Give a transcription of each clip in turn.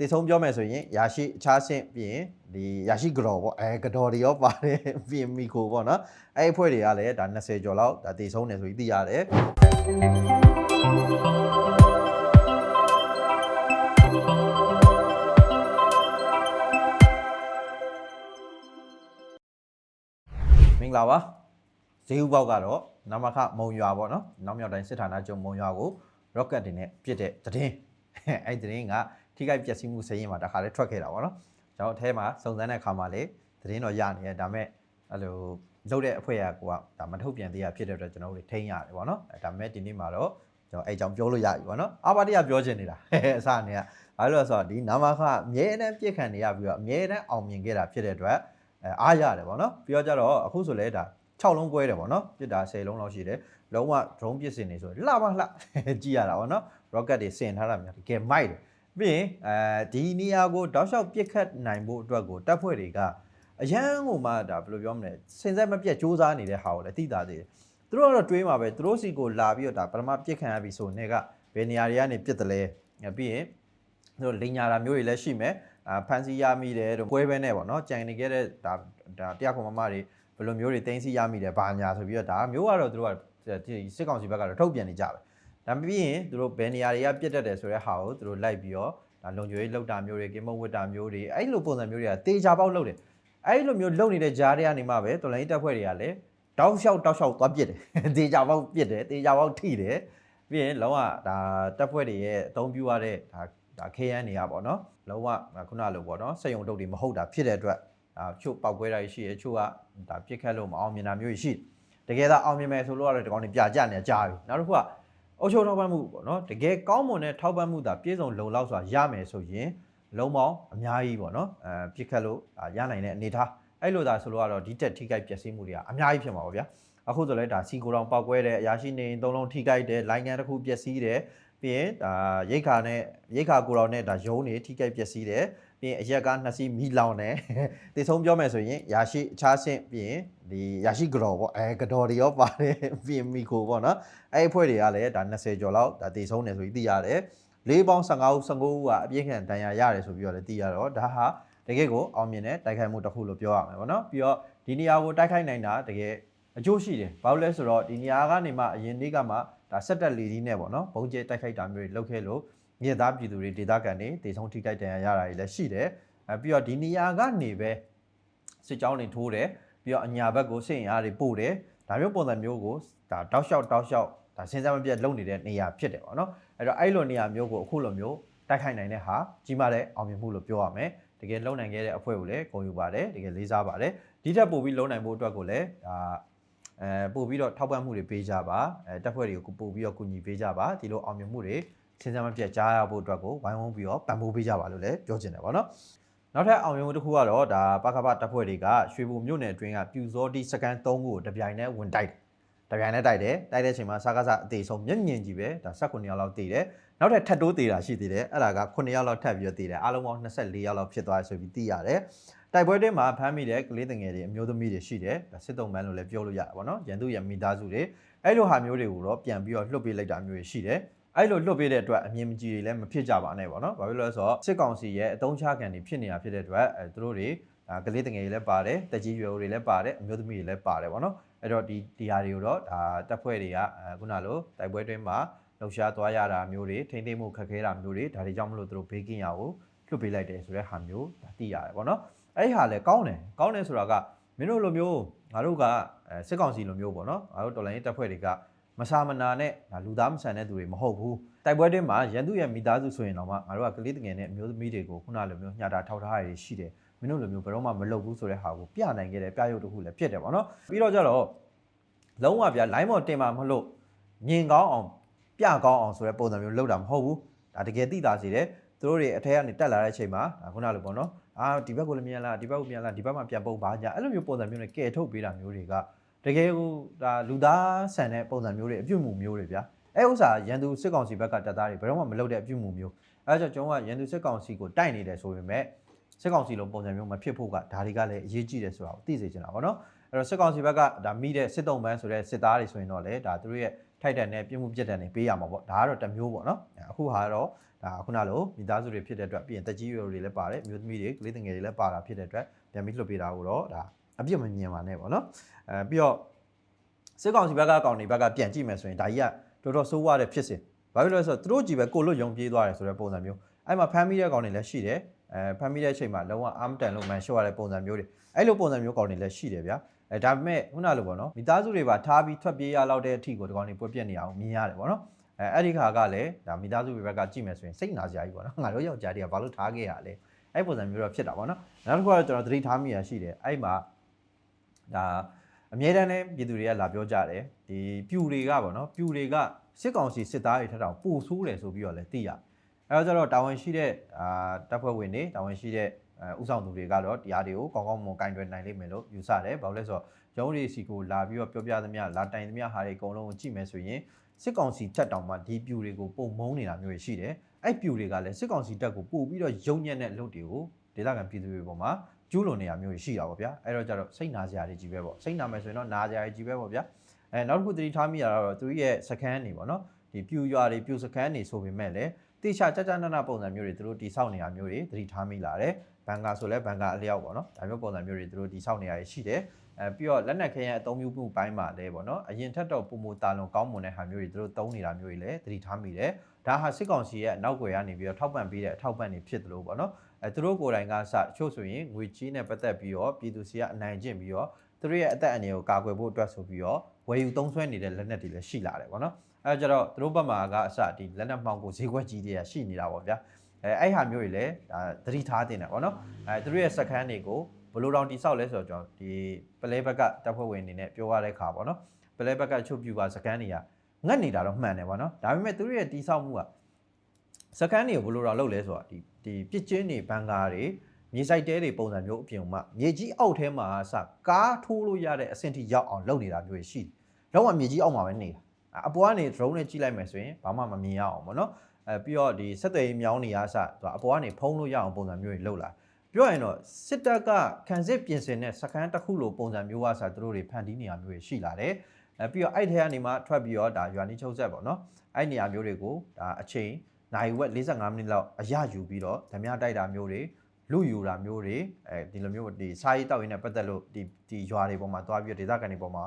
တေဆုံးပြောမယ်ဆိုရင်ရာရှိအခြားဆင့်ပြီးရင်ဒီရာရှိကတော်ပေါ့အဲကတော်တွေရောပါတယ်ပြီးရင်မီကိုပေါ့နော်အဲ့အဖွဲ့တွေကလည်းဒါ20ကျော်လောက်ဒါတေဆုံးတယ်ဆိုပြီးသိရတယ်မင်္ဂလာပါဈေးဥပေါက်ကတော့နမခမုံရွာပေါ့နော်နောက်မြောက်တိုင်းစစ်ဌာနချုပ်မုံရွာကို rocket တွေနဲ့ပြစ်တဲ့သတင်းအဲ့ဒီသတင်းက ထိခိုက်ပျက်စီးမှုစရင်မှာတစ်ခါလေးထွက်ခဲ့တာပေါ့နော်ကျွန်တော်အထဲမှာစုံစမ်းတဲ့အခါမှာလေသတင်းတော့ရနေရဒါပေမဲ့အဲ့လိုလုပ်တဲ့အဖွဲ့ကကိုကဒါမထုတ်ပြန်သေးရဖြစ်တဲ့အတွက်ကျွန်တော်တို့ထိန်းရတယ်ပေါ့နော်အဲဒါပေမဲ့ဒီနေ့မှာတော့ကျွန်တော်အဲ့အကြောင်းပြောလို့ရပြီပေါ့နော်အာပါတရပြောချင်နေတာအစနေကဘာလို့လဲဆိုတော့ဒီနာမခအမြဲတမ်းပြစ်ခံနေရပြီးတော့အမြဲတမ်းအောင်မြင်ခဲ့တာဖြစ်တဲ့အတွက်အဲအားရတယ်ပေါ့နော်ပြီးတော့ကြတော့အခုဆိုလဲဒါ6လုံးကွဲတယ်ပေါ့နော်ပြစ်တာ10လုံးလောက်ရှိတယ်လုံးဝ drone ပစ်စင်နေဆိုလှပါလှကြည့်ရတာပေါ့နော် rocket တွေဆင်ထားတာများတကယ်မိုက်တယ် ပြီးရင်အဲဒီနေရာကိုတောက်လျှောက်ပစ်ခတ်နိုင်ဖို့အတွက်ကိုတပ်ဖွဲ့တွေကအရန်ကိုမှဒါဘယ်လိုပြောမလဲစင်ဆက်မပြတ်စူးစမ်းနေတဲ့ဟာကိုလည်းသိတာသေးတယ်သူတို့ကတော့တွေးမှာပဲသူတို့စီကိုလာပြီးတော့ဒါပထမပစ်ခံရပြီဆိုနေကဘယ်နေရာတွေကနေပစ်တယ်လဲပြီးရင်သူတို့လိန်ညာတာမျိုးတွေလည်းရှိမယ်အာဖန်စီရမိတယ်တို့ပွဲပဲနဲ့ပေါ့နော်ကြံနေခဲ့တဲ့ဒါဒါတရားခွန်မမတွေဘယ်လိုမျိုးတွေတင်းစီရမိတယ်ဘာညာဆိုပြီးတော့ဒါမျိုးကတော့သူတို့ကဒီစစ်ကောင်စီဘက်ကတော့ထုတ်ပြန်နေကြပဲ ဒါပြီးရင်သူတို့ဘယ်နေရာတွေကပြတ်တက်တယ်ဆိုတဲ့ဟာကိုသူတို့လိုက်ပြီးတော့ဒါလုံခြုံရေးလောက်တာမျိုးတွေကင်းမဝတ်တာမျိုးတွေအဲ့လိုပုံစံမျိုးတွေကတေချာပေါက်လုပ်တယ်အဲ့လိုမျိုးလုပ်နေတဲ့ကြားတွေကနေမှပဲတော်လိုင်းတက်ဖွဲ့တွေကလည်းတောက်လျှောက်တောက်လျှောက်သွားပြစ်တယ်တေချာပေါက်ပြစ်တယ်တေချာပေါက်ထိတယ်ပြီးရင်လောကဒါတက်ဖွဲ့တွေရဲ့အသုံးပြုရတဲ့ဒါဒါ KN နေရပါတော့လောကခုနလိုပေါ့နော်စက်ရုံတုပ်တွေမဟုတ်တာဖြစ်တဲ့အတွက်ဒါချို့ပောက်ကွဲတာရှိရချို့ကဒါပြစ်ခတ်လို့မအောင်မြင်တာမျိုးရှိတကယ်တော့အောင်မြင်မယ်ဆိုလို့ကတော့ဒီကောင်တွေပြကြနေကြပြီနောက်တစ်ခုက အုပ်ချုပ်ထောက်ပံ့မှုပေါ့နော်တကယ်ကောင်းမွန်တဲ့ထောက်ပံ့မှုသာပြည့်စုံလုံလောက်စွာရမယ်ဆိုရင်လုံးပေါင်းအများကြီးပေါ့နော်အဲပြစ်ခတ်လို့ရနိုင်တဲ့အနေထားအဲ့လိုသာဆိုလို့ကတော့ဒီတက်ထိခိုက်ပျက်စီးမှုတွေကအများကြီးဖြစ်မှာပါဗျာအခုဆိုလဲဒါစီကိုတောင်ပောက်ကွဲတယ်အရာရှိနေသုံးလုံးထိခိုက်တယ်လိုင်းကန်တစ်ခုပျက်စီးတယ်ပြီးရင်ဒါရိတ်ခါနဲ့ရိတ်ခါကိုတော်နဲ့ဒါယုံနေထိခိုက်ပျက်စီးတယ် ပြီးရင်အရက်ကနှစ်စီးမီလောင်တယ်တေဆုံးပြောမယ်ဆိုရင်ရာရှိအခြားဆင့်ပြီးရင်ဒီရာရှိကတော်ပေါ့အဲကတော်တွေရောပါတယ်ပြီးရင်မီကိုပေါ့နော်အဲ့အဖွဲ့တွေကလည်းဒါ20ကျော်လောက်ဒါတေဆုံးတယ်ဆိုပြီးသိရတယ်လေးပေါင်း15ဦး19ဦးကအပြည့်ခံတန်ရာရတယ်ဆိုပြီးတော့လည်းသိရတော့ဒါဟာတကယ်ကိုအောင်မြင်တဲ့တိုက်ခိုက်မှုတစ်ခုလို့ပြောရမယ်ပေါ့နော်ပြီးတော့ဒီနေရာကိုတိုက်ခိုက်နိုင်တာတကယ်အကျိုးရှိတယ်ဘာလို့လဲဆိုတော့ဒီနေရာကနေမှအရင်နေ့ကမှဒါဆက်တက်လီဒီနဲ့ပေါ့နော်ဘုံကျဲတိုက်ခိုက်တာမျိုးတွေလုပ်ခဲ့လို့ မြေသားပြည်သူတွေဒေသခံတွေတေဆုံးထိခိုက်တန်ရာရတာတွေလည်းရှိတယ်အဲပြီးတော့ဒီနေရာကနေပဲစစ်ကြောင်းတွေထိုးတယ်ပြီးတော့အညာဘက်ကိုစစ်ရင်အားတွေပို့တယ်ဒါမျိုးပုံစံမျိုးကိုဒါတောက်လျှောက်တောက်လျှောက်ဒါစဉ်းစားမပြတ်လုပ်နေတဲ့နေရာဖြစ်တယ်ပေါ့နော်အဲ့တော့အဲ့လိုနေရာမျိုးကိုအခုလိုမျိုးတိုက်ခိုက်နိုင်တဲ့ဟာကြီးမားတဲ့အောင်မြင်မှုလို့ပြောရမယ်တကယ်လုံနိုင်ခဲ့တဲ့အဖွဲ့ကိုလည်းဂုဏ်ယူပါတယ်တကယ်လေးစားပါတယ်ဒီထက်ပိုပြီးလုံနိုင်ဖို့အတွက်ကိုလည်းဒါအဲပို့ပြီးတော့ထောက်ပံ့မှုတွေပေးကြပါအဲတက်ဖွဲ့တွေကိုပို့ပြီးတော့ကူညီပေးကြပါဒီလိုအောင်မြင်မှုတွေ စဉ်းစားမပြတ်ကြားရဖို့အတွက်ကိုဝိုင်းဝန်းပြီးတော့ပံ့ပိုးပေးကြပါလို့လည်းပြောချင်တယ်ပေါ့နော်နောက်ထပ်အောင်မြင်မှုတစ်ခုကတော့ဒါပကပတပ်ဖွဲ့တွေကရွှေဘုံမြို့နယ်အတွင်းကပြူစောတိစကန်3ခုကိုတပြိုင်တည်းဝင်တိုက်တယ်တပြိုင်တည်းတိုက်တယ်တိုက်တဲ့အချိန်မှာစကားစအသေးဆုံးမျက်မြင်ကြီးပဲဒါ19ယောက်လောက်တည်တယ်နောက်ထပ်ထပ်တိုးတည်တာရှိသေးတယ်အဲ့ဒါက9ယောက်လောက်ထပ်ပြီးတော့တည်တယ်အားလုံးပေါင်း24ယောက်လောက်ဖြစ်သွားဆိုပြီးသိရတယ်တိုက်ပွဲတွေမှာဖမ်းမိတဲ့ကလေးတငယ်တွေအမျိုးသမီးတွေရှိတယ်ဒါစစ်တုံးမန်းလို့လည်းပြောလို့ရတယ်ပေါ့နော်ရန်သူရမိသားစုတွေအဲ့လိုဟာမျိုးတွေကိုတော့ပြန်ပြီးတော့လွှတ်ပေးလိုက်တာမျိုးတွေရှိတယ် အဲ့လိုလွတ်ပေးတဲ့အတွက်အမြင်မကြည်တွေလည်းမဖြစ်ကြပါနဲ့ပေါ့နော်။ဘာဖြစ်လို့လဲဆိုတော့စစ်ကောင်စီရဲ့အတုံးချခံတွေဖြစ်နေတာဖြစ်တဲ့အတွက်အဲသူတို့တွေဒါကလေးတငယ်တွေလည်းပါတယ်တက်ကြီးရွယ်တွေလည်းပါတယ်အမျိုးသမီးတွေလည်းပါတယ်ပေါ့နော်။အဲ့တော့ဒီဒီဟာတွေကိုတော့ဒါတပ်ဖွဲ့တွေကအဲခုနလိုတိုက်ပွဲတွင်းမှာလှုပ်ရှားသွားရတာမျိုးတွေထိမ့်သိမ့်မှုခက်ခဲတာမျိုးတွေဒါတွေကြောင့်မလို့သူတို့ဘေးကင်းရအောင်လွတ်ပေးလိုက်တယ်ဆိုတဲ့ဟာမျိုးဒါသိရတယ်ပေါ့နော်။အဲ့ဒီဟာလည်းကောင်းတယ်ကောင်းတယ်ဆိုတာကမင်းတို့လိုမျိုးငါတို့ကအဲစစ်ကောင်စီလိုမျိုးပေါ့နော်ငါတို့တော်လိုင်းတပ်ဖွဲ့တွေက မဆာမနာနဲ့လူသားမဆန်တဲ့သူတွေမဟုတ်ဘူးတိုက်ပွဲတွင်းမှာရန်သူရဲ့မိသားစုဆိုရင်တော့မှငါတို့ကကလေးတငယ်နဲ့အမျိုးသမီးတွေကိုခုနလိုမျိုးညှတာထောက်ထားရတွေရှိတယ်မင်းတို့လိုမျိုးဘယ်တော့မှမလုပ်ဘူးဆိုတဲ့ဟာကိုပြနိုင်ခဲ့တဲ့ပြရုပ်တစ်ခုလည်းဖြစ်တယ်ပေါ့နော်ပြီးတော့ကြတော့လုံးဝဗျာ line ပေါ်တင်မှာမလို့မြင်ကောင်းအောင်ပြကောင်းအောင်ဆိုတဲ့ပုံစံမျိုးလုပ်တာမဟုတ်ဘူးဒါတကယ်သိတာစီတယ်သူတို့တွေအထက်ကနေတက်လာတဲ့အချိန်မှာခုနလိုပေါ့နော်အာဒီဘက်ကိုလည်းမြန်လာဒီဘက်ကိုမြန်လာဒီဘက်မှာပြန်ပုတ်ပါကြအဲ့လိုမျိုးပုံစံမျိုးနဲ့ကဲထုတ်ပေးတာမျိုးတွေကတ ကယ်ကိုဒါလူသားဆန်တဲ့ပုံစံမျိုးတွေအပြုတ်မှုမျိုးတွေဗျာအဲဥစ္စာရန်သူစစ်ကောင်စီဘက်ကတပ်သားတွေဘယ်တော့မှမလုပ်တဲ့အပြုတ်မှုမျိုးအဲဒါကြောင့်ကျွန်တော်ကရန်သူစစ်ကောင်စီကိုတိုက်နေတယ်ဆိုပေမဲ့စစ်ကောင်စီလိုပုံစံမျိုးမဖြစ်ဖို့ကဒါတွေကလည်းအရေးကြီးတယ်ဆိုတာကိုသိစေချင်တာပေါ့နော်အဲ့တော့စစ်ကောင်စီဘက်ကဒါမိတဲ့စစ်တုံးပန်းဆိုတဲ့စစ်သားတွေဆိုရင်တော့လေဒါသူတို့ရဲ့ထိုက်တန်တဲ့ပြမှုပြက်တန်တွေပေးရမှာပေါ့ဒါကတော့တစ်မျိုးပေါ့နော်အခုဟာကတော့ဒါခုနလိုမိသားစုတွေဖြစ်တဲ့အတွက်ပြီးရင်တက်ကြီးရွယ်တွေလည်းပါတယ်မျိုးသမီးတွေကလေးတငယ်တွေလည်းပါတာဖြစ်တဲ့အတွက်ပြန်ပြီးလွှတ်ပေးတာကိုတော့ဒါ အပြစ်မမြင်ပါနဲ့ပေါ့နော်အဲပြီးတော့စစ်ကောင်စီဘက်ကကောင်တွေဘက်ကပြန်ကြည့်မယ်ဆိုရင်ဒါကြီးကတော်တော်ဆိုးဝါးတဲ့ဖြစ်စဉ်ဘာဖြစ်လို့လဲဆိုတော့သူတို့ကြည့်ပဲကိုလွတ်ယုံပြေးသွားတယ်ဆိုတဲ့ပုံစံမျိုးအဲ့မှာဖမ်းမိတဲ့ကောင်တွေလည်းရှိတယ်အဲဖမ်းမိတဲ့အချိန်မှာလုံးဝအာမတန်လို့မှန်ရှော့ရတဲ့ပုံစံမျိုးတွေအဲ့လိုပုံစံမျိုးကောင်တွေလည်းရှိတယ်ဗျာအဲဒါပေမဲ့ခုနလိုပေါ့နော်မိသားစုတွေပါထားပြီးထွက်ပြေးရလောက်တဲ့အထိကိုဒီကောင်တွေပွက်ပြက်နေအောင်မြင်ရတယ်ပေါ့နော်အဲအဲ့ဒီခါကလည်းဒါမိသားစုတွေဘက်ကကြည့်မယ်ဆိုရင်စိတ်နာစရာကြီးပေါ့နော်ငါတို့ယောက်ျားတွေကဘာလို့ထားခဲ့ရလဲအဲ့ပုံစံမျိုးတော့ဖြစ်တာပေါ့နော်နောက်တစ်ခုကတော့ကျွန်တော်သတိထားမိရရှိတယ်အဲ့မှာ ဒါအမြဲတမ်းလည်းပြည်သူတွေကလာပြောကြတယ်ဒီပြူတွေကပေါ့နော်ပြူတွေကစစ်ကောင်စီစစ်သားတွေထက်တောင်ပိုဆိုးတယ်ဆိုပြီးတော့လည်းသိရအဲ့တော့ကျတော့တာဝန်ရှိတဲ့အာတပ်ဖွဲ့ဝင်တွေတာဝန်ရှိတဲ့အဲဥဆောင်သူတွေကတော့တရားတွေကိုကောင်းကောင်းမွန်ကင်တွယ်နိုင်လိမ့်မယ်လို့ယူဆတယ်ဘာလို့လဲဆိုတော့ရုံးတွေစီကိုလာပြီးတော့ပြောပြသမျှလာတိုင်သမျှဟာတွေအကုန်လုံးကိုကြည့်မယ်ဆိုရင်စစ်ကောင်စီတက်တောင်မှဒီပြူတွေကိုပုံမုံနေတာမျိုးတွေရှိတယ်။အဲ့ပြူတွေကလည်းစစ်ကောင်စီတက်ကိုပို့ပြီးတော့ယုံညံ့တဲ့လုပ်တွေကိုဒေသခံပြည်သူတွေပေါ်မှာ ကျူးလွန်နေတာမျိုးတွေရှိတာပေါ့ဗျာ။အဲ့တော့ကျတော့စိတ်နာစရာတွေကြီးပဲပေါ့။စိတ်နာမယ်ဆိုရင်တော့နာစရာတွေကြီးပဲပေါ့ဗျာ။အဲနောက်တစ်ခုသတိထားမိရတာတော့သူရဲ့စခန်းနေပေါ့နော်။ဒီပြူရွာတွေပြူစခန်းနေဆိုပေမဲ့လည်းတိချာကြကြနနပုံစံမျိုးတွေသူတို့တိဆောက်နေတာမျိုးတွေသတိထားမိလာတယ်။ဘန်ကာဆိုလဲဘန်ကာအလျောက်ပေါ့နော်။ဒါမျိုးပုံစံမျိုးတွေသူတို့တိဆောက်နေရရှိတယ်။အဲပြီးတော့လက်နက်ခဲယံအသုံးပြုမှုပိုင်းမှာလည်းပေါ့နော်အရင်ထက်တော့ပုံမတာလွန်ကောင်းမွန်တဲ့ဟာမျိုးတွေသူတို့သုံးနေတာမျိုးတွေလည်းသတိထားမိတယ်ဒါဟာစစ်ကောင်စီရဲ့နောက်ွယ်ကနေပြီးတော့ထောက်ပံ့ပေးတဲ့အထောက်ပံ့တွေဖြစ်တယ်လို့ပေါ့နော် အဲသူတို့ကိုယ်တိုင်ကစတချို့ဆိုရင်ငွေကြီးနဲ့ပတ်သက်ပြီးတော့ပြည်သူစီကအနိုင်ကျင့်ပြီးတော့သူတို့ရဲ့အသက်အန္တရာယ်ကိုကာကွယ်ဖို့အတွက်ဆိုပြီးတော့ဝယ်ယူသုံးစွဲနေတဲ့လက်နက်တွေလည်းရှိလာတယ်ပေါ့နော်အဲကြတော့သူတို့ဘက်မှာကအစဒီလက်နက်မှောင်ကိုဈေးကွက်ကြီးတွေကရှိနေတာပေါ့ဗျာအဲအဲ့ဟာမျိုးတွေလည်းဒါသတိထားတင်တယ်ပေါ့နော်အဲသူတို့ရဲ့စကန်တွေကိုဘယ်လိုတောင်တိဆောက်လဲဆိုတော့ကျွန်တော်ဒီပလဲဘက်ကတပ်ဖွဲ့ဝင်အနေနဲ့ပြောရတဲ့ခါပေါ့နော်ပလဲဘက်ကချုပ်ပြူပါစကန်တွေကငတ်နေတာတော့မှန်တယ်ပေါ့နော်ဒါပေမဲ့သူတို့ရဲ့တိဆောက်မှုက စကန်တွေကိုဘယ်လိုတောင်လုပ်လဲဆိုတော့ဒီဒီပြစ်ချင်းတွေဘန်ကာတွေမြေဆိုင်တဲတွေပုံစံမျိုးအပြင်မှာမြေကြီးအောက်ထဲမှာစကားထိုးလို့ရတဲ့အဆင့်ထိရောက်အောင်လုပ်နေတာမျိုးရှိတယ်လုံးဝမြေကြီးအောက်မှာပဲနေတာအပေါ်ကနေ drone နဲ့ကြည့်လိုက်မယ်ဆိုရင်ဘာမှမမြင်ရအောင်ပေါ့နော်အဲပြီးတော့ဒီစက်သွယ်ရေးမြောင်းနေရစသူကအပေါ်ကနေဖုံးလို့ရအောင်ပုံစံမျိုးတွေလုပ်လာပြောရရင်တော့စစ်တပ်ကခံစစ်ပြင်ဆင်တဲ့စကန်တစ်ခုလိုပုံစံမျိုးကစားသူတို့တွေဖန်တီးနေရမျိုးတွေရှိလာတယ်အဲပြီးတော့အဲ့ထဲကနေမှထွက်ပြီးတော့ဒါရွာနီးချုပ်ဆက်ပေါ့နော်အဲ့နေရာမျိုးတွေကိုဒါအချိန် နိုင်ဝက်45မိနစ်လောက်အရယူပြီးတော့ဓမြတိုက်တာမျိုးတွေလူယူတာမျိုးတွေအဲဒီလိုမျိုးဒီစာရေးတောက်ရင်းနဲ့ပတ်သက်လို့ဒီဒီရွာတွေပေါ်မှာတွားပြီးတော့ဒေသခံတွေပေါ်မှာ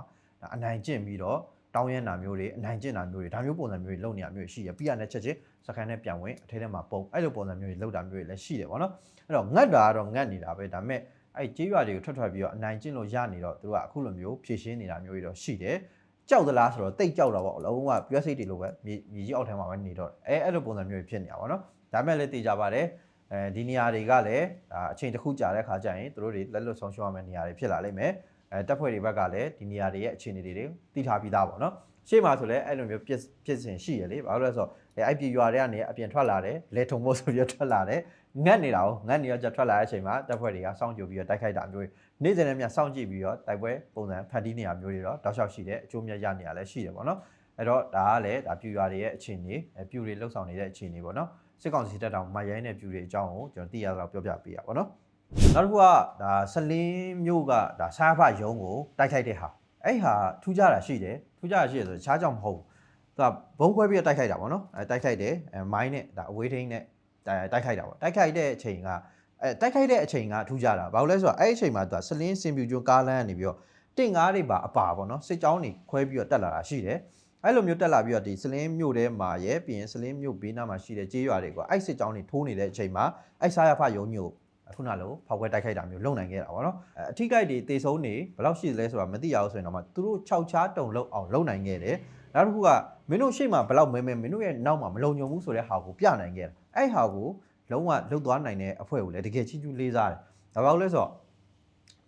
အနိုင်ကျင့်ပြီးတော့တောင်းရမ်းတာမျိုးတွေအနိုင်ကျင့်တာမျိုးတွေဒါမျိုးပုံစံမျိုးတွေလုပ်နေရမျိုးရှိရပြီးရတဲ့ချက်ချင်းစကန်နဲ့ပြန်ဝင်အထဲထဲမှာပုံအဲ့လိုပုံစံမျိုးတွေလုပ်တာမျိုးတွေလည်းရှိတယ်ပေါ့နော်အဲ့တော့ငတ်တာကတော့ငတ်နေတာပဲဒါပေမဲ့အဲ့ကြေးရွာတွေကိုထွက်ထွက်ပြီးတော့အနိုင်ကျင့်လို့ရနေတော့သူတို့ကအခုလိုမျိုးဖြည့်ရှင်းနေတာမျိုးတွေတော့ရှိတယ် ကြောက်သလားဆိုတော့တိတ်ကြောက်တာပေါ့အလုံးဝပြည့်စိတ်တွေလိုပဲမြေမြေကြီးအောက်ထဲမှာပဲနေတော့အဲအဲ့လိုပုံစံမျိုးတွေဖြစ်နေတာပေါ့နော်ဒါပေမဲ့လည်းသိကြပါတယ်အဲဒီနေရာတွေကလည်းဒါအချိန်တစ်ခုကြာတဲ့ခါကျရင်သူတို့တွေလက်လွတ်ဆုံးရှုံးရမယ့်နေရာတွေဖြစ်လာလိမ့်မယ်အဲတပ်ဖွဲ့တွေဘက်ကလည်းဒီနေရာတွေရဲ့အခြေအနေတွေတွေသိထားပြီးသားပေါ့နော်ရှေ့မှာဆိုလည်းအဲ့လိုမျိုးပြစ်ပြစ်စင်ရှိရလေဘာလို့လဲဆိုတော့ အဲအဲ့ပြည်ရွာတွေကနေအပြင်ထွက်လာတယ်လေထုံဖို့ဆိုပြီးထွက်လာတယ်ငတ်နေတာကိုငတ်နေတော့ကြထွက်လာတဲ့အချိန်မှာတပ်ဖွဲ့တွေကစောင့်ကြိုပြီးတော့တိုက်ခိုက်တာမျိုးတွေနေ့စဉ်နဲ့မြစောင့်ကြည့်ပြီးတော့တိုက်ပွဲပုံစံဖန်တီးနေရမျိုးတွေတော့တောက်လျှောက်ရှိတယ်အကျိုးမြတ်ရနေရလည်းရှိတယ်ပေါ့နော်အဲ့တော့ဒါကလည်းဒါပြူရွာတွေရဲ့အခြေအနေပြူတွေလှုပ်ဆောင်နေတဲ့အခြေအနေပေါ့နော်စစ်ကောင်စီတပ်တောင်မရိုင်းတဲ့ပြူတွေအကြောင်းကိုကျွန်တော်သိရတော့ပြောပြပေးရပါတော့နောက်တစ်ခုကဒါဆလင်းမျိုးကဒါစားဖရုံးကိုတိုက်ခိုက်တဲ့ဟာအဲ့ဟာထူးခြားတာရှိတယ်ထူးခြားတာရှိတယ်ဆိုတခြားကြောင့်မဟုတ်ဘူး သူကဘုံခွဲပြီးတိုက်ခိုက်တာပေါ့နော်အဲတိုက်ခိုက်တယ်အဲမိုင်းနဲ့ဒါအဝေးထိန်းနဲ့တိုက်ခိုက်တာပေါ့တိုက်ခိုက်တဲ့အချိန်ကအဲတိုက်ခိုက်တဲ့အချိန်ကထူးခြားတာဘာလို့လဲဆိုတော့အဲ့ဒီအချိန်မှာသူကဆလင်းစင်ပြူကျွန်းကားလမ်းကနေပြီးတော့တင့်ကားတွေပါအပါပေါ့နော်စစ်ကြောင်းတွေခွဲပြီးတော့တက်လာတာရှိတယ်အဲ့လိုမျိုးတက်လာပြီးတော့ဒီစလင်းမြို့ထဲမှာရဲပြီးရင်စလင်းမြို့ဘေးနားမှာရှိတဲ့ကြေးရွာတွေကအဲ့စစ်ကြောင်းတွေထိုးနေတဲ့အချိန်မှာအဲ့စားရဖရုံညို့ခုနလိုဖောက်ခွဲတိုက်ခိုက်တာမျိုးလုပ်နိုင်ခဲ့တာပေါ့နော်အထိကိုက်တွေတေဆုံးနေဘယ်လောက်ရှိသလဲဆိုတာမသိရဘူးဆိုရင်တော့မှသူတို့6ချားတုံလောက်အောင်လုပ်နိုင်ခဲ့တယ် နောက်တစ်ခုကမင်းတို့ရှေ့မှာဘယ်လောက်မဲမဲမင်းတို့ရဲ့နောက်မှာမလုံခြုံဘူးဆိုတဲ့ဟာကိုပြနိုင်ခဲ့တယ်အဲ့ဟာကိုလုံးဝလှုပ်သွားနိုင်တဲ့အဖွဲ့ကိုလည်းတကယ်ချီးကျူးလေးစားတယ်ဒါပေမဲ့လဲဆိုတော့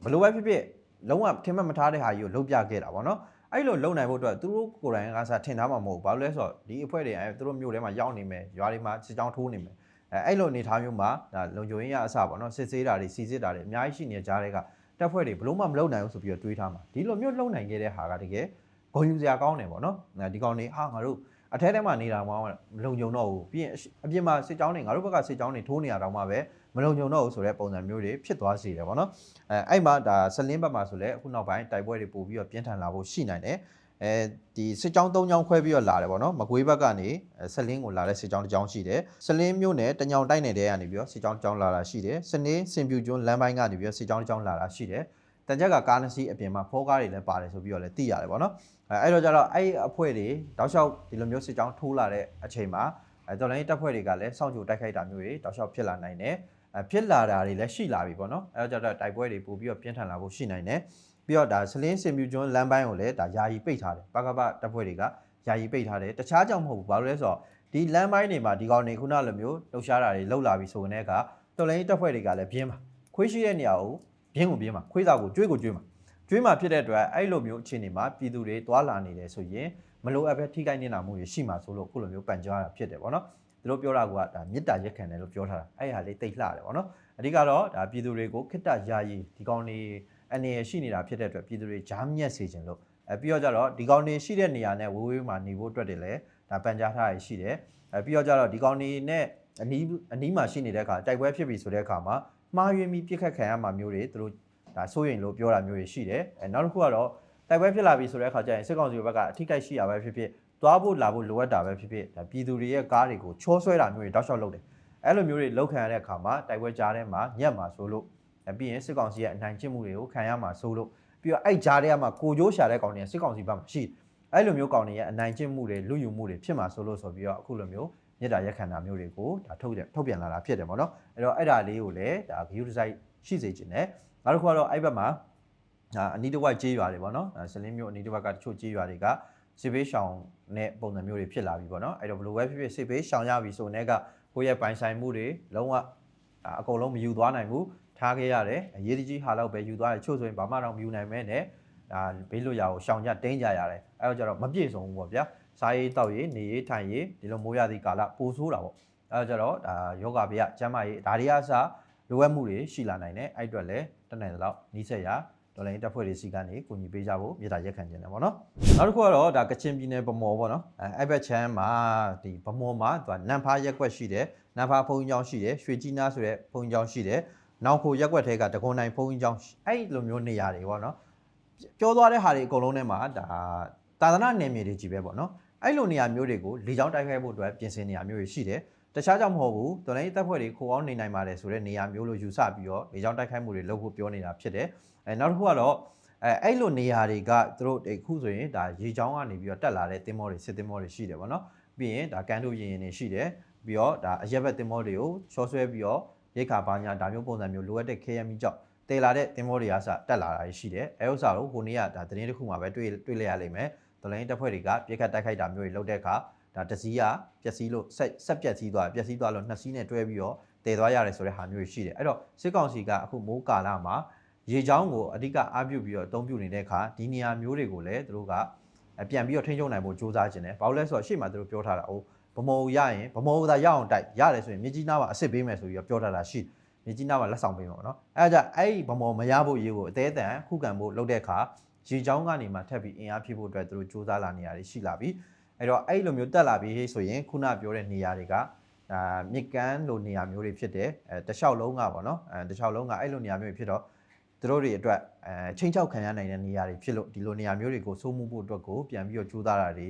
ဘလို့ပဲဖြစ်ဖြစ်လုံးဝထင်မှတ်မထားတဲ့ဟာကြီးကိုလှုပ်ပြခဲ့တာပေါ့နော်အဲ့လိုလုံနိုင်ဖို့အတွက်သူတို့ကိုယ်တိုင်ကစားထင်ထားမှာမဟုတ်ဘူးဘာလို့လဲဆိုတော့ဒီအဖွဲ့တွေအဲသူတို့မြို့ထဲမှာရောက်နေမယ်ရွာတွေမှာစစ်ကြောင်းထိုးနေမယ်အဲအဲ့လိုအနေထားမျိုးမှာဒါလုံခြုံရေးရအစပေါ့နော်စစ်ဆေးတာတွေစီစစ်တာတွေအများကြီးရှိနေကြတဲ့ကတပ်ဖွဲ့တွေဘလို့မှမလုံနိုင်ဘူးဆိုပြီးတော့တွေးထားမှာဒီလိုမျိုးလုံနိုင်ခဲ့တဲ့ဟာကတကယ် ဂုဏ်ယူစရာကောင်းတယ်ပေါ့နော်ဒီကောင်တွေဟာငါတို့အထဲထဲမှာနေတာမှမလုံခြုံတော့ဘူးပြီးရင်အပြင်မှာစစ်ကြောင်းတွေငါတို့ဘက်ကစစ်ကြောင်းတွေထိုးနေရတော့မှပဲမလုံခြုံတော့ဘူးဆိုတဲ့ပုံစံမျိုးတွေဖြစ်သွားစေတယ်ပေါ့နော်အဲအဲ့မှာဒါဆလင်းဘက်မှာဆိုလဲအခုနောက်ပိုင်းတိုက်ပွဲတွေပို့ပြီးတော့ပြင်းထန်လာဖို့ရှိနိုင်တယ်အဲအဲဒီစစ်ကြောင်း၃ကြောင်းခွဲပြီးတော့လာတယ်ပေါ့နော်မကွေးဘက်ကနေအဲဆလင်းကိုလာတဲ့စစ်ကြောင်းတစ်ကြောင်းရှိတယ်ဆလင်းမြို့နယ်တညောင်တိုက်နယ်တဲကနေပြီးတော့စစ်ကြောင်းတစ်ကြောင်းလာတာရှိတယ်စနေစင်ပြူကျွန်းလမ်းပိုင်းကနေပြီးတော့စစ်ကြောင်းတစ်ကြောင်းလာတာရှိတယ် တန်ချက်ကကားနှစ်စီးအပြင်မှာဖောကားတွေလည်းပါတယ်ဆိုပြီးတော့လည်းသိရတယ်ပေါ့နော်အဲအဲ့တော့ကျတော့အဲ့အဖွဲတွေတောက်လျှောက်ဒီလိုမျိုးစစ်ကြောင်းထိုးလာတဲ့အချိန်မှာအဲတော်လိုင်းတပ်ဖွဲ့တွေကလည်းစောင့်ကြိုတိုက်ခိုက်တာမျိုးတွေတောက်လျှောက်ဖြစ်လာနိုင်တယ်အဲဖြစ်လာတာတွေလည်းရှိလာပြီပေါ့နော်အဲတော့ကျတော့တိုက်ပွဲတွေပို့ပြီးတော့ပြင်းထန်လာဖို့ရှိနိုင်တယ်ပြီးတော့ဒါဆလင်းစင်မြူကျွန်းလမ်းပိုင်းကိုလည်းဒါယာယီပိတ်ထားတယ်ပကပတပ်ဖွဲ့တွေကယာယီပိတ်ထားတယ်တခြားကြောင့်မဟုတ်ဘူးဘာလို့လဲဆိုတော့ဒီလမ်းပိုင်းတွေမှာဒီကောင်တွေခုနလိုမျိုးလှုပ်ရှားတာတွေလှုပ်လာပြီဆိုတဲ့ကတော်လိုင်းတပ်ဖွဲ့တွေကလည်းပြင်းပါခွေးရှိတဲ့နေရာကို ပြင်းကိုပြင်းပါခွေးသားကိုကျွေးကိုကျွေးမှာကျွေးမှာဖြစ်တဲ့အတွက်အဲ့လိုမျိုးအခြေအနေမှာပြည်သူတွေတွာလာနေတယ်ဆိုရင်မလိုအပ်ပဲထိခိုက်နေတာမှုတွေရှိမှာဆိုလို့ခုလိုမျိုးပန်ကြားတာဖြစ်တယ်ပေါ့နော်သူတို့ပြောတာကဒါမေတ္တာရက်ခံတယ်လို့ပြောထားတာအဲ့ဟာလေးတိတ်လှတယ်ပေါ့နော်အဓိကတော့ဒါပြည်သူတွေကိုခိတ္တယာယီဒီကောင်တွေအနေရရှိနေတာဖြစ်တဲ့အတွက်ပြည်သူတွေဂျားမြက်စေခြင်းလို့အဲပြီးတော့ကြတော့ဒီကောင်တွေရှိတဲ့နေရာနဲ့ဝေးဝေးမှာနေဖို့အတွက်တွေလည်းဒါပန်ကြားထားရရှိတယ်အဲပြီးတော့ကြတော့ဒီကောင်တွေနဲ့အနီးအနီးမှာရှိနေတဲ့အခါတိုက်ပွဲဖြစ်ပြီဆိုတဲ့အခါမှာ မှားယွင်းပြီးပြစ်ခတ်ခံရမှာမျိုးတွေသူတို့ဒါစိုးရင်လို့ပြောတာမျိုးတွေရှိတယ်အဲနောက်တစ်ခုကတော့တိုက်ပွဲဖြစ်လာပြီဆိုတဲ့အခါကျရင်စစ်ကောင်စီဘက်ကအထိကိက်ရှိရပဲဖြစ်ဖြစ်သွားဖို့လာဖို့လိုအပ်တာပဲဖြစ်ဖြစ်ဒါပြည်သူတွေရဲ့ကားတွေကိုချောဆွဲတာမျိုးတွေတောက်လျှောက်လုပ်တယ်အဲ့လိုမျိုးတွေလောက်ခံရတဲ့အခါမှာတိုက်ပွဲကြားထဲမှာညက်မှာဆိုလို့အဲပြီးရင်စစ်ကောင်စီရဲ့အနိုင်ကျင့်မှုတွေကိုခံရမှာစိုးလို့ပြီးတော့အဲ့ကြားထဲမှာကိုကြိုးရှာတဲ့ကောင်တွေကစစ်ကောင်စီဘက်မှာရှိတယ်အဲ့လိုမျိုးကောင်တွေရဲ့အနိုင်ကျင့်မှုတွေလူယူမှုတွေဖြစ်မှာစိုးလို့ဆိုပြီးတော့အခုလိုမျိုး မြေတားရက်ခံတာမျိုးတွေကိုဒါထုတ်တယ်ထုတ်ပြန်လာတာဖြစ်တယ်ပေါ့နော်အဲ့တော့အဲ့ဒါလေးကိုလည်းဒါ view design ရှိစေခြင်းနဲ့နောက်တစ်ခုကတော့အဲ့ဘက်မှာဒါအနီးတစ်ဝိုက်ကြေးရွာတွေပေါ့နော်အဲစလင်းမျိုးအနီးတစ်ဝိုက်ကတချို့ကြေးရွာတွေကစစ်ဘေးရှောင်နဲ့ပုံစံမျိုးတွေဖြစ်လာပြီပေါ့နော်အဲ့တော့ဘယ်လိုပဲဖြစ်ဖြစ်စစ်ဘေးရှောင်ရပြီဆိုတဲ့ကကိုယ့်ရဲ့ပိုင်ဆိုင်မှုတွေလုံးဝအကုန်လုံးမယူသွားနိုင်ဘူးထားခဲ့ရတယ်အရေးတကြီးဟာလောက်ပဲယူသွားတယ်ချို့ဆိုရင်ဘာမှတော့မယူနိုင်မဲနဲ့ဒါဘေးလွတ်ရာကိုရှောင်ကြတင်းကြရတယ်အဲတော့ကျတော့မပြည့်စုံဘူးပေါ့ဗျာ စားရေးတောက်ရေးနေရေးထိုင်ရေးဒီလိုမိုးရသည့်ကာလပိုဆိုးတာပေါ့အဲတော့ကျတော့ဒါယောဂဘေးကကျမ်းမာရေးဒါတွေအစားလိုအပ်မှုတွေရှိလာနိုင်တယ်အဲ့အတွက်လည်းတက်နိုင်သလောက်နီးစက်ရဒေါ်လာရင်းတပ်ဖွဲ့တွေစီကနေကူညီပေးကြဖို့မြေတားရက်ခံခြင်းတယ်ပေါ့နော်နောက်တစ်ခုကတော့ဒါကချင်ပြည်နယ်ဗမော်ပေါ့နော်အဲအဲ့ဘက်ချမ်းမှာဒီဗမော်မှာသူကနန်ဖားရက်ကွက်ရှိတယ်နန်ဖားဖုန်ကြီးကျောင်းရှိတယ်ရွှေကြီးနားဆိုတဲ့ဖုန်ကြီးကျောင်းရှိတယ်နောက်ခိုရက်ွက်ထဲကတကွန်နိုင်ဖုန်းကြီးကျောင်းအဲ့လိုမျိုးနေရာတွေပေါ့နော်ပြောသွားတဲ့ဟာတွေအကုန်လုံးထဲမှာဒါ သာသနာနယ်မြေတွေကြီးပဲပေါ့နော်အဲ့လိုနေရာမျိုးတွေကိုလေကြောင်းတိုက်ခိုက်ဖို့အတွက်ပြင်ဆင်နေရာမျိုးတွေရှိတယ်တခြားကြောင့်မဟုတ်ဘူးတော်လိုင်းတပ်ဖွဲ့တွေခိုအောင်နေနိုင်ပါတယ်ဆိုတဲ့နေရာမျိုးလို့ယူဆပြီးတော့လေကြောင်းတိုက်ခိုက်မှုတွေလုပ်ဖို့ပြောနေတာဖြစ်တယ်အဲနောက်တစ်ခုကတော့အဲအဲ့လိုနေရာတွေကသူတို့အခုဆိုရင်ဒါရေချောင်းကနေပြီးတော့တက်လာတဲ့တင်မောတွေစစ်တင်မောတွေရှိတယ်ပေါ့နော်ပြီးရင်ဒါကန်တို့ရင်ရင်တွေရှိတယ်ပြီးတော့ဒါအရက်ဘက်တင်မောတွေကိုချောဆွဲပြီးတော့ရိတ်ခါပါညာဒါမျိုးပုံစံမျိုးလိုအပ်တဲ့ KM ကြောင့် တေလာတဲ့တင်မောတွေကစတက်လာတာရှိတယ်အဲဥစ္စာကိုဟိုနေ့ကဒါသတင်းတစ်ခုမှပဲတွေ့တွေ့လိုက်ရလိမ့်မယ်ဒလိုင်းတပ်ဖွဲ့တွေကပြက်ခတ်တိုက်ခိုက်တာမျိုးတွေလုပ်တဲ့အခါဒါတစည်းကပျက်စီးလို့ဆက်ဆက်ပျက်စီးသွားပျက်စီးသွားလို့နှစ်စီးနဲ့တွဲပြီးတော့တည်သွားရတယ်ဆိုတဲ့ဟာမျိုးရှိတယ်အဲ့တော့စစ်ကောင်စီကအခုမိုးကာလမှာရေချောင်းကိုအဓိကအားပြုပြီးတော့အသုံးပြုနေတဲ့အခါဒီနေရာမျိုးတွေကိုလည်းသူတို့ကပြန်ပြီးတော့ထိန်းချုပ်နိုင်ဖို့စ조사ခြင်းတယ်ဘာလို့လဲဆိုတော့ရှေ့မှာသူတို့ပြောထားတာအိုးဗမောရရင်ဗမောသာရအောင်တိုက်ရတယ်ဆိုရင်မြကြီးနားမှာအစ်စ်ပေးမယ်ဆိုပြီးတော့ပြောထားတာရှိ မြကြီးနားမှာလက်ဆောင်ပေးမှာပေါ့နော်အဲဒါကြအဲ့ဒီဗမောမရဖို့ရေးကိုအသေးအတန်ခုခံဖို့လုပ်တဲ့အခါရေချောင်းကနေမှထပ်ပြီးအင်အားဖြည့်ဖို့အတွက်သူတို့စူးစမ်းလာနေရတယ်ရှိလာပြီအဲ့တော့အဲ့လိုမျိုးတက်လာပြီးဆိုရင်ခုနပြောတဲ့နေရာတွေကဒါမြစ်ကမ်းလိုနေရာမျိုးတွေဖြစ်တယ်အဲတလျှောက်လုံးကပေါ့နော်အဲတလျှောက်လုံးကအဲ့လိုနေရာမျိုးတွေဖြစ်တော့သူတို့တွေအတွက်အဲချင်းချောက်ခံရနိုင်တဲ့နေရာတွေဖြစ်လို့ဒီလိုနေရာမျိုးတွေကိုစိုးမှုဖို့အတွက်ကိုပြန်ပြီးတော့ကြိုးစားတာတွေ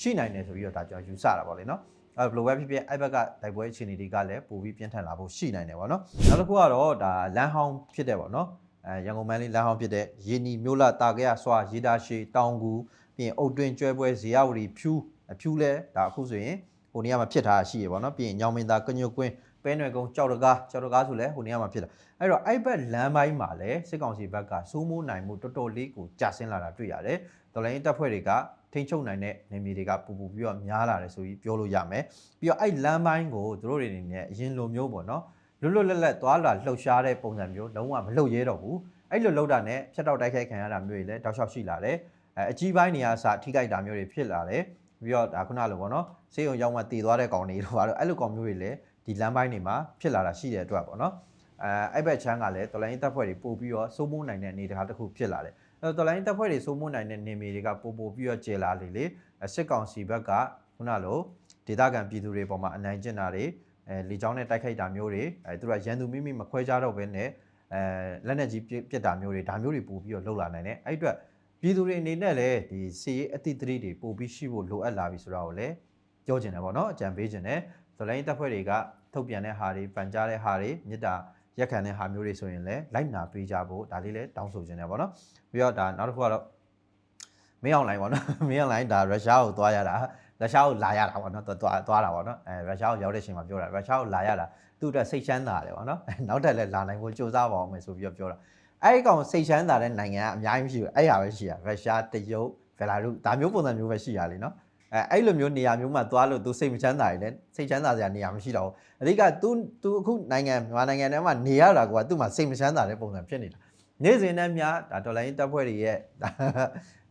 ရှိနိုင်တယ်ဆိုပြီးတော့ဒါကျွန်တော်ယူဆတာပေါ့လေနော် အဲဘယ်လိုပဲဖြစ်ဖြစ်အဲ့ဘက်ကတိုက်ပွဲအခြေအနေတွေကလည်းပိုပြီးပြင်းထန်လာဖို့ရှိနိုင်တယ်ပေါ့နော်နောက်တစ်ခုကတော့ဒါလမ်းဟောင်းဖြစ်တယ်ပေါ့နော်အဲရန်ကုန်မန်းလေးလမ်းဟောင်းဖြစ်တဲ့ရင်းနီမြို့လတာကရစွာရေတာရှည်တောင်ကူပြီးရင်အုတ်တွင်ကျွဲပွဲဇေယဝတီဖြူအဖြူလဲဒါအခုဆိုရင်ဟိုနေရာမှာဖြစ်ထားတာရှိရပေါ့နော်ပြီးရင်ညောင်မင်းသားကညွတ်ကွင်း ပဲနွယ်ကုန်းကြောက်တကားကြောက်တကားဆိုလဲဟိုနေရာမှာဖြစ်တာအဲ့တော့အဲ့ဘက်လမ်းပိုင်းမှာလည်းစစ်ကောင်စီဘက်ကစိုးမိုးနိုင်မှုတော်တော်လေးကိုကြာဆင်းလာတာတွေ့ရတယ်တော်လိုင်းတပ်ဖွဲ့တွေကထိန်းချုပ်နိုင်တဲ့နေမြေတွေကပူပူပြီးတော့များလာတယ်ဆိုပြီးပြောလို့ရမယ်ပြီးတော့အဲ့လမ်းပိုင်းကိုသူတို့တွေအနေနဲ့အရင်လိုမျိုးပေါ့နော်လွတ်လွတ်လပ်လပ်သွားလာလှုပ်ရှားတဲ့ပုံစံမျိုးလုံးဝမလှုပ်ရဲတော့ဘူးအဲ့လိုလှုပ်တာနဲ့ဖြတ်တောက်တိုက်ခိုက်ခံရတာမျိုးတွေလည်းတောက်လျှောက်ရှိလာတယ်အဲအကြီးပိုင်းနေရာစထိခိုက်တာမျိုးတွေဖြစ်လာတယ်ပြီးတော့ဒါခုနလိုပေါ့နော်စေးုံရောက်မှတည်သွားတဲ့ကောင်တွေတော့ဘာလို့အဲ့လိုကောင်မျိုးတွေလည်း ဒီလမ်းပိုင်းတွေမှာဖြစ်လာတာရှိတဲ့အတွက်ပေါ့နော်အဲအဲ့ဘက်ချမ်းကလည်းတော်လိုင်းတပ်ဖွဲ့တွေပို့ပြီးတော့စိုးမိုးနိုင်တဲ့အနေအထားတစ်ခုဖြစ်လာတယ်အဲတော်လိုင်းတပ်ဖွဲ့တွေစိုးမိုးနိုင်တဲ့နေမြေတွေကပို့ပို့ပြီးတော့ကျေလာလေလေစစ်ကောင်စီဘက်ကခုနလိုဒေသခံပြည်သူတွေပေါ်မှာအနိုင်ကျင့်တာတွေအဲလေကြောင်းနဲ့တိုက်ခိုက်တာမျိုးတွေအဲသူတို့ကရန်သူမိမိမခွဲကြတော့ဘဲနဲ့အဲလက်နက်ကြီးပြစ်တာမျိုးတွေဒါမျိုးတွေပို့ပြီးတော့လှုပ်လာနိုင်တယ်အဲ့အတွက်ပြည်သူတွေအနေနဲ့လည်းဒီစီရေးအတိတ်တွေပို့ပြီးရှိဖို့လိုအပ်လာပြီဆိုတာကိုလည်းပြောချင်တယ်ပေါ့နော်အကြံပေးချင်တယ် ဇလိုင်းတပ်ဖွဲ့တွေကထုတ်ပြန်တဲ့ဟာတွေပန်ကြားတဲ့ဟာတွေမြစ်တာရက်ခံတဲ့ဟာမျိုးတွေဆိုရင်လည်းလိုက်နာပေးကြဖို့ဒါလေးလည်းတောင်းဆိုချင်တယ်ပေါ့နော်ပြီးတော့ဒါနောက်တစ်ခုကတော့မင်းအောင်လိုင်းပေါ့နော်မင်းအောင်လိုင်းဒါရုရှားကိုသွားရတာရုရှားကိုလာရတာပေါ့နော်သွားသွားသွားတာပေါ့နော်အဲရုရှားကိုရောက်တဲ့အချိန်မှာပြောတာရုရှားကိုလာရတာသူ့အတွက်စိတ်ချမ်းသာတယ်ပေါ့နော်အဲနောက်တက်လည်းလာနိုင်ဖို့ကြိုးစားပါအောင်မယ်ဆိုပြီးတော့ပြောတာအဲ့ဒီကောင်စိတ်ချမ်းသာတဲ့နိုင်ငံကအများကြီးမရှိဘူးအဲ့ဟာပဲရှိရရုရှားတရုတ်ဘယ်လာရုဒါမျိုးပုံစံမျိုးပဲရှိရလေနော် အဲအဲ့လိုမျိုးနေရာမျိုးမှာသွားလို့သူစိတ်မချမ်းသာရည်လည်းစိတ်ချမ်းသာစရာနေရာမရှိတော့ဘူးအဓိက तू तू အခုနိုင်ငံမြန်မာနိုင်ငံထဲမှာနေရတာကွာသူ့မှာစိတ်မချမ်းသာတဲ့ပုံစံဖြစ်နေတာနေ့စဉ်နဲ့များဒါဒေါ်လာရင်းတပ်ဖွဲ့တွေရဲ့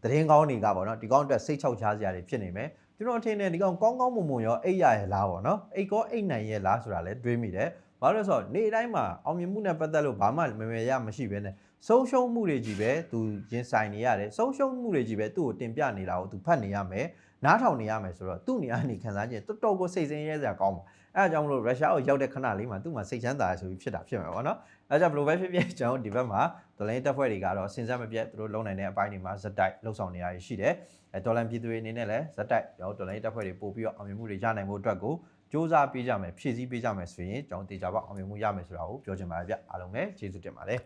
သတင်းကောင်းတွေကပေါ့နော်ဒီကောင်းအတွက်စိတ်ချောက်ချားစရာတွေဖြစ်နေမယ်ကျွန်တော်ထင်တယ်ဒီကောင်ကောင်းကောင်းမွန်မွန်ရောအိတ်ရရဲ့လားပေါ့နော်အိတ်ကောအိတ်နိုင်ရဲ့လားဆိုတာလည်းတွေးမိတယ်ဘာလို့လဲဆိုတော့နေ့တိုင်းမှာအောင်မြင်မှုနဲ့ပတ်သက်လို့ဘာမှမမေရမရှိပဲနဲ့ဆုံးရှုံးမှုတွေကြီးပဲသူရင်ဆိုင်နေရတယ်ဆုံးရှုံးမှုတွေကြီးပဲသူ့ကိုတင်ပြနေတာကိုသူဖတ်နေရမယ် နားထောင်နေရမယ်ဆိုတော့သူ့နေရာနေခံစားချက်တော်တော်ကိုစိတ်ဆင်းရဲစရာကောင်းပါအဲအကြောင်းမလို့ရုရှားကိုရောက်တဲ့ခဏလေးမှာသူ့မှာစိတ်ချမ်းသာရဆိုပြီးဖြစ်တာဖြစ်မှာပေါ့နော်အဲကြောင့်ဘယ်လိုပဲဖြစ်ဖြစ်ကျွန်တော်ဒီဘက်မှာဒေါ်လာတက်ဖွဲ့တွေကတော့စဉ်ဆက်မပြတ်သူတို့လုံနိုင်တဲ့အပိုင်းတွေမှာဇက်တိုက်လှုပ်ဆောင်နေရရှိတယ်အဲဒေါ်လာပြည်သူတွေအနေနဲ့လည်းဇက်တိုက်ကျွန်တော်ဒေါ်လာတက်ဖွဲ့တွေပို့ပြီးတော့အောင်မြင်မှုတွေရနိုင်ဖို့အတွက်ကိုစ조사ပေးကြမယ်ဖြည့်ဆည်းပေးကြမယ်ဆိုရင်ကျွန်တော်တေချာပေါအောင်မြင်မှုရမယ်ဆိုတာကိုပြောချင်ပါတယ်ဗျအားလုံးပဲကျေးဇူးတင်ပါတယ်